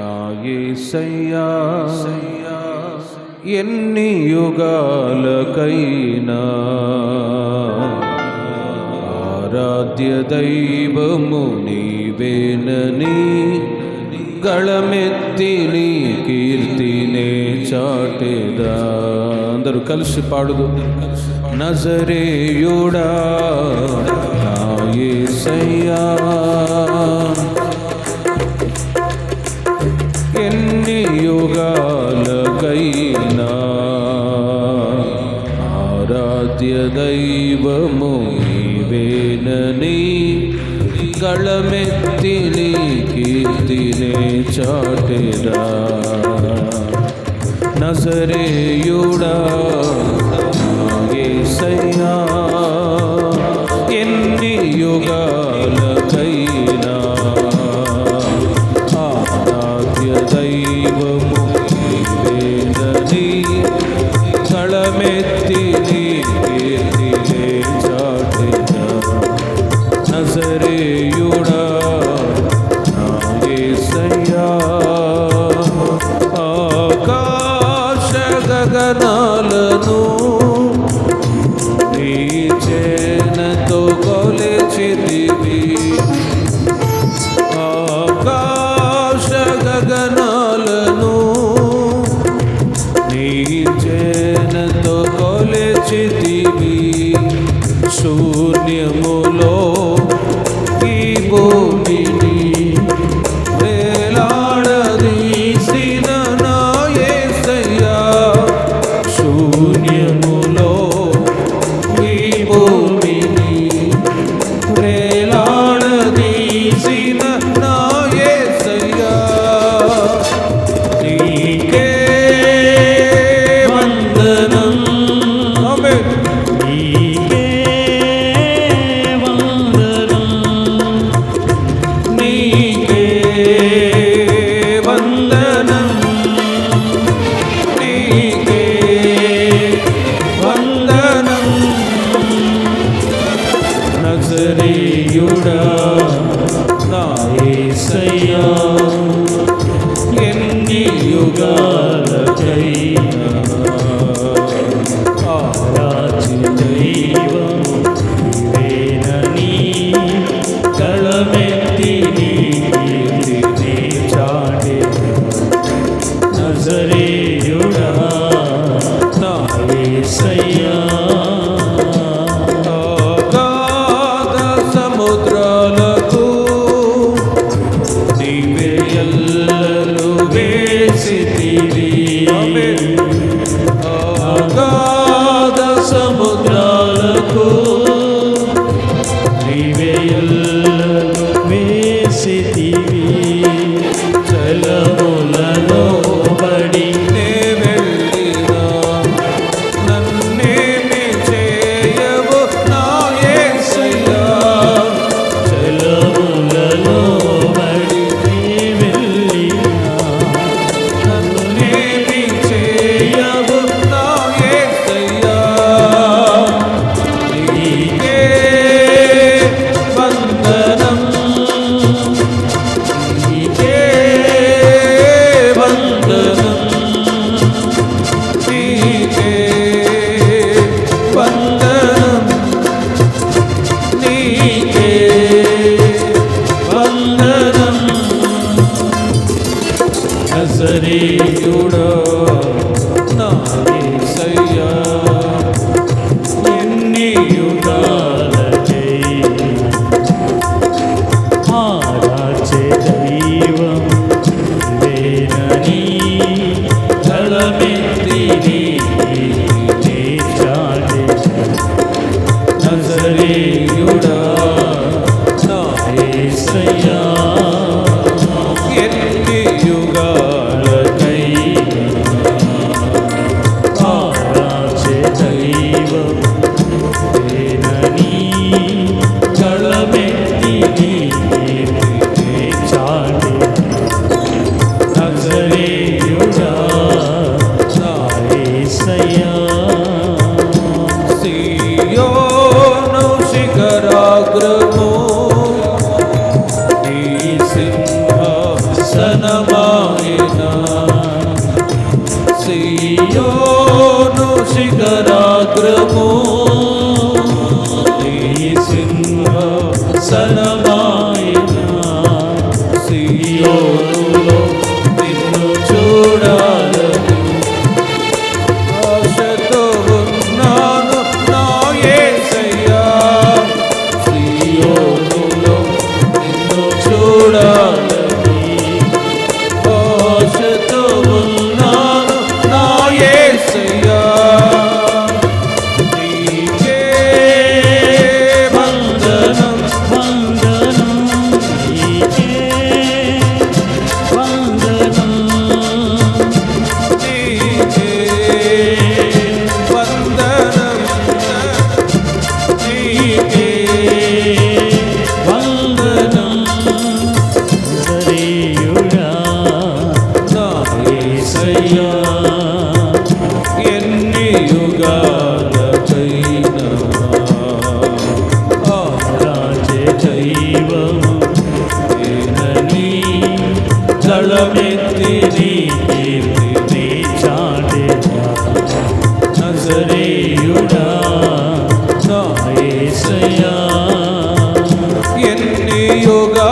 నాయసయ్యా ఎన్ని యుగాలకైనా. ఆరాధ్య దైవము నీవేనని గళమెత్తి నీ కీర్తినే చాటేదా. అందరూ కలిసి పాడుదు. నజరేయుడా నజరేయుడా Salam అయ్యా ఎన్ని యుగాలకైనా ఆరాచే దైవము ఏనని జలమెత్తి నీ కీర్తిని చాటేదా నజరేయుడా నాయసయా ఎన్ని యుగా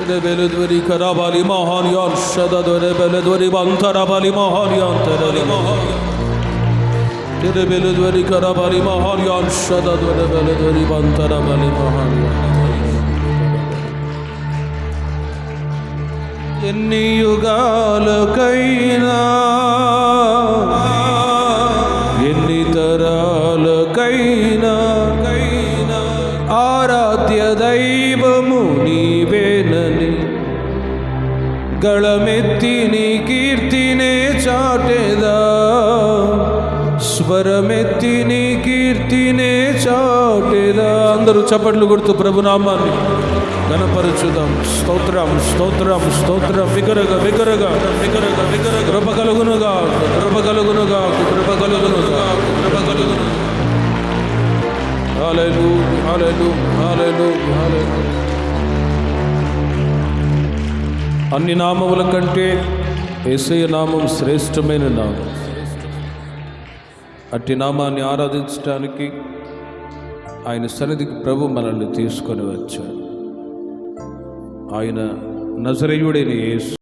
తెద బలద్వరి ఖరాబాలి మహాలియాన్ సదా దొరె బలద్వరి బంతరాబాలి మహాలియాన్ తెదలి మహాలియాన్ తెద బలద్వరి ఖరాబాలి మహాలియాన్ సదా దొరె బలద్వరి బంతరాబాలి మహాలియాన్ ఎన్ని యుగాలకైనా ఎన్ని తరాలకైనా ఆరాధ్య దైవము నీవేనని గళమెత్తి నీ కీర్తినే చాటెదా స్వరమెత్తి నీ కీర్తినే చాటెదా అందరూ చప్పట్లు కొడుతూ ప్రభునామాన్ని గణపరచుదాం స్తోత్రం స్తోత్రం స్తోత్రం విగరగ విగరగ వికరగ విగర కృప కలుగునుగా కృప కలుగునుగా కృప కలుగునుగా కృప కలుగును హాలెలు హాలెలు హాలెలు హాలెలు అన్ని నామముల కంటే ఏసయ్య నామం శ్రేష్టమైన నామం. అట్టి నామాన్ని ఆరాధించడానికి ఆయన సన్నిధికి ప్రభు మనల్ని తీసుకొని వచ్చాడు. ఆయన నజరయుడైన యేసు